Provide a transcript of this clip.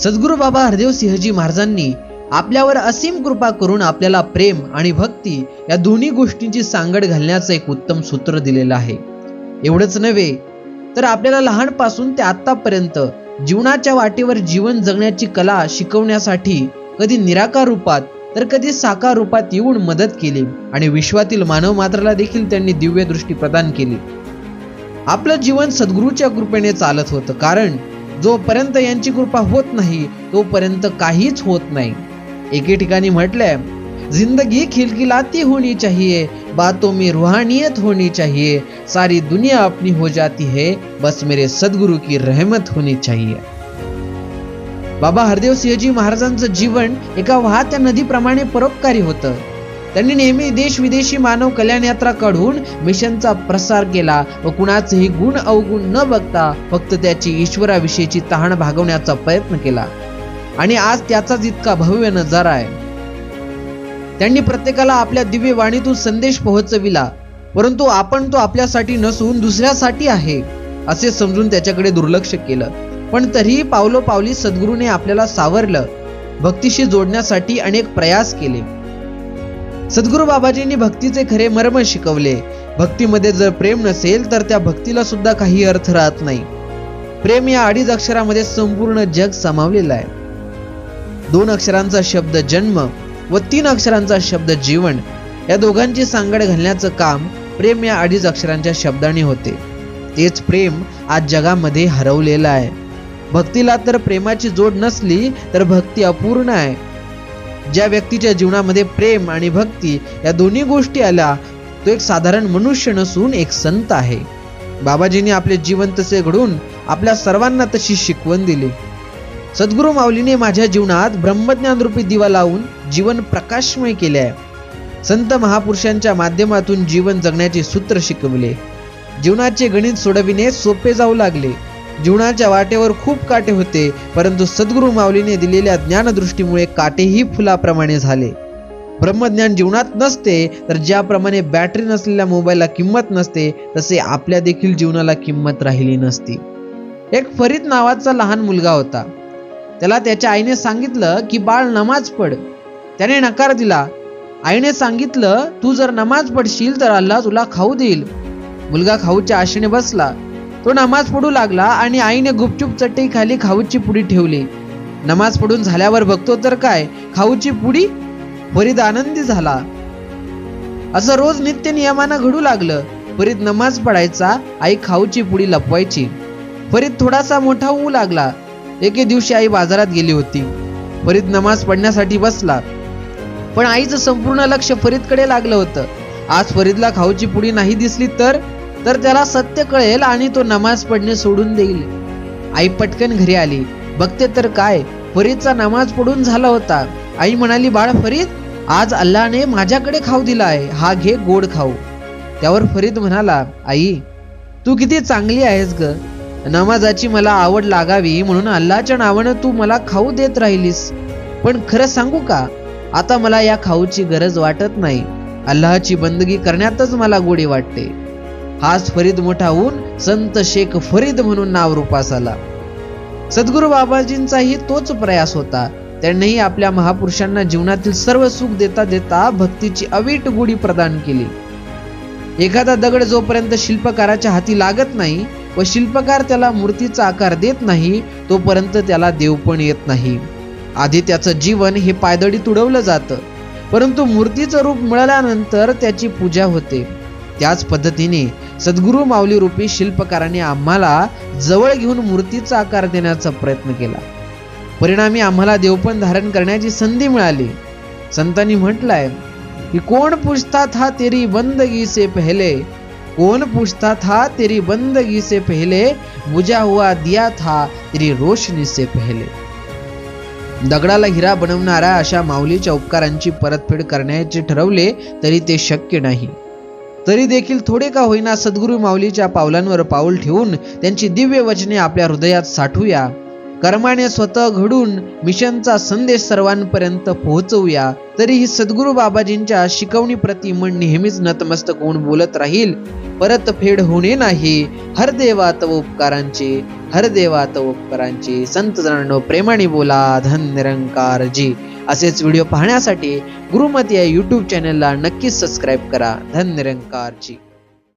सद्गुरू बाबा हरदेव सिंहजी महाराजांनी आपल्यावर असीम कृपा करून आपल्याला प्रेम आणि भक्ती या दोन्ही गोष्टींची सांगड घालण्याचं एक उत्तम सूत्र दिलेलं आहे. एवढंच नव्हे तर आपल्याला लहानपासून ते आत्तापर्यंत जीवनाच्या वाटेवर जीवन जगण्याची कला शिकवण्यासाठी कधी निराकार रूपात तर कधी साकार रूपात येऊन मदत केली आणि विश्वातील मानव मात्राला देखील त्यांनी दिव्य दृष्टी प्रदान केली. आपलं जीवन सद्गुरूच्या कृपेने चालत होतं कारण जोपर्यंत यांची कृपा होत नाही तोपर्यंत काहीच होत नाही. एके ठिकाणी म्हटलंय जिंदगी खिलखिलाती होनी चाहिए बातों में रूहानियत होनी चाहिए सारी दुनिया अपनी हो जाती है बस मेरे सद्गुरु की रहमत होनी चाहिए. बाबा हरदेव सिंहजी महाराजांचं जीवन एका वाहत्या नदीप्रमाणे परोपकारी होतं. त्यांनी नेहमी देश विदेशी मानव कल्याण यात्रा काढून मिशनचा प्रसार केला व कुणाचेही गुण अवगुण न बघता फक्त त्याची ईश्वराविषयीची तहान भागवण्याचा प्रयत्न केला. आणि आज त्याचाच इतका भव्य नजारा आहे. त्यांनी प्रत्येकाला आपल्या दिव्य वाणीतून संदेश पोहोचविला परंतु आपण तो आपल्यासाठी नसून दुसऱ्यासाठी आहे असे समजून त्याच्याकडे दुर्लक्ष केलं. पण तरीही पावलोपावली सद्गुरूने आपल्याला सावरलं भक्तीशी जोडण्यासाठी अनेक प्रयास केले. सद्गुरू बाबाजींनी भक्तीचे खरे मर्म शिकवले. भक्तीमध्ये जर प्रेम नसेल तर त्या भक्तीला सुद्धा काही अर्थ राहत नाही. प्रेम या अडीच अक्षरामध्ये संपूर्ण जग सामावलेलं आहे. दोन अक्षरांचा शब्द जन्म व तीन अक्षरांचा शब्द जीवन या दोघांची सांगड घालण्याचं काम प्रेम या अडीच अक्षरांच्या शब्दाने होते. तेच प्रेम आज जगामध्ये हरवलेलं आहे. भक्तीला तर प्रेमाची जोड नसली तर भक्ती अपूर्ण आहे. ज्या व्यक्तीच्या जीवनामध्ये प्रेम आणि भक्ती या दोन्ही गोष्टी आल्या तो एक साधारण मनुष्य नसून एक संत आहे. बाबाजींनी आपले जीवन तसे घडून आपल्या सर्वांना तशी शिकवण दिली. सद्गुरू माऊलीने माझ्या जीवनात ब्रह्मज्ञान रूपी दिवा लावून जीवन प्रकाशमय केले आहे. संत महापुरुषांच्या माध्यमातून जीवन जगण्याचे सूत्र शिकवले. जीवनाचे गणित सोडविणे सोपे जाऊ लागले. जीवनाच्या वाटेवर खूप काटे होते परंतु सद्गुरू माऊलीने दिलेल्या ज्ञानदृष्टीमुळे काटेही फुलाप्रमाणे झाले. ब्रह्मज्ञान जीवनात नसते तर ज्याप्रमाणे बॅटरी नसलेल्या मोबाईलला किंमत नसते तसे आपल्या देखील जीवनाला किंमत राहिली नसती. एक फरीद नावाचा लहान मुलगा होता. त्याला त्याच्या आईने सांगितलं की बाळ नमाज पड त्याने नकार दिला. आईने सांगितलं तू जर नमाज पडशील तर अल्लाह तुला खाऊ देईल. मुलगा खाऊच्या आशेने बसला. तो नमाज पडू लागला आणि आईने गुपचूप चटई खाली खाऊची पुडी ठेवली. नमाज पडून झाल्यावर बघतो तर काय खाऊची पुडी? फरीद आनंदी झाला. असं रोज नित्य नियमानं घडू लागलं. फरीद नमाज पडायचा आई खाऊची पुडी लपवायची. फरीद थोडासा मोठा होऊ लागला. एके दिवशी आई बाजारात गेली होती. फरीद नमाज पडण्यासाठी बसला. पण आईचं संपूर्ण लक्ष फरीदकडे लागलं होतं. आज फरीदला खाऊची पुडी नाही दिसली तर? तर त्याला सत्य कळेल आणि तो नमाज पडणे सोडून देईल. आई पटकन घरी आली. बघते तर काय? फरीदचा नमाज पडून झाला होता. आई म्हणाली बाळ फरीद आज अल्लाने माझ्याकडे खाऊ दिला आहे. हा घे गोड खाऊ. त्यावर फरीद म्हणाला आई तू किती चांगली आहेस ग. नमाजाची मला आवड लागावी म्हणून अल्लाच्या नावानं तू मला खाऊ देत राहिलीस. पण खरं सांगू का? आता मला या खाऊची गरज वाटत नाही. अल्लाची बंदगी करण्यातच मला गोडी वाटते. हाच फरीद मोठा होऊन संत शेख फरीद म्हणून नाव रूपास आला सद्गुरू बाबाजींचाही तोच प्रयास होता. त्यांनीही आपल्या महापुरुषांना जीवनातील सर्व सुख देता देता भक्तीची अवीट गुढी प्रदान केली. एखादा दगड जोपर्यंत शिल्पकाराच्या हाती लागत नाही व शिल्पकार त्याला मूर्तीचा आकार देत नाही तोपर्यंत त्याला देव पण येत नाही. आधी त्याचं जीवन हे पायदळी तुडवलं जातं. परंतु मूर्तीचं रूप मिळाल्यानंतर त्याची पूजा होते. त्याच पद्धतीने सद्गुरू माऊली रूपी शिल्पकाराने आम्हाला जवळ घेऊन मूर्तीचा आकार देण्याचा प्रयत्न केला. परिणामी आम्हाला देवपण धारण करण्याची संधी मिळाली. संतांनी म्हटलंय की कोण पूछता था तेरी बंदगी से पहले? कोण पूछता था तेरी बंदगी से पहले? बुजा हुआ दिया था तेरी रोशनी से पहले. दगडाला हिरा बनवणाऱ्या अशा माऊलीच्या उपकारांची परतफेड करण्याचे ठरवले तरी ते शक्य नाही. तरी देखील थोडे का होईना सद्गुरू माऊलीच्या पावलांवर पाऊल ठेवून त्यांची दिव्य वचने आपल्या हृदयात साठवूया कर्माने स्वतः घडून मिशनचा संदेश सर्वांपर्यंत पोहोचवूया. तरीही सद्गुरू बाबाजींच्या शिकवणीप्रती मन नेहमीच नतमस्तक होऊन बोलत राहील. परत फेड होणे नाही. हर देवा तव उपकारांचे हर देवा तव उपकारांचे. संत जणांनो प्रेमाने बोला धन निरंकार जी असेच व्हिडिओ पाहण्यासाठी गुरुमती या यूट्यूब चॅनलला नक्कीच सबस्क्राईब करा. धन निरंकार जी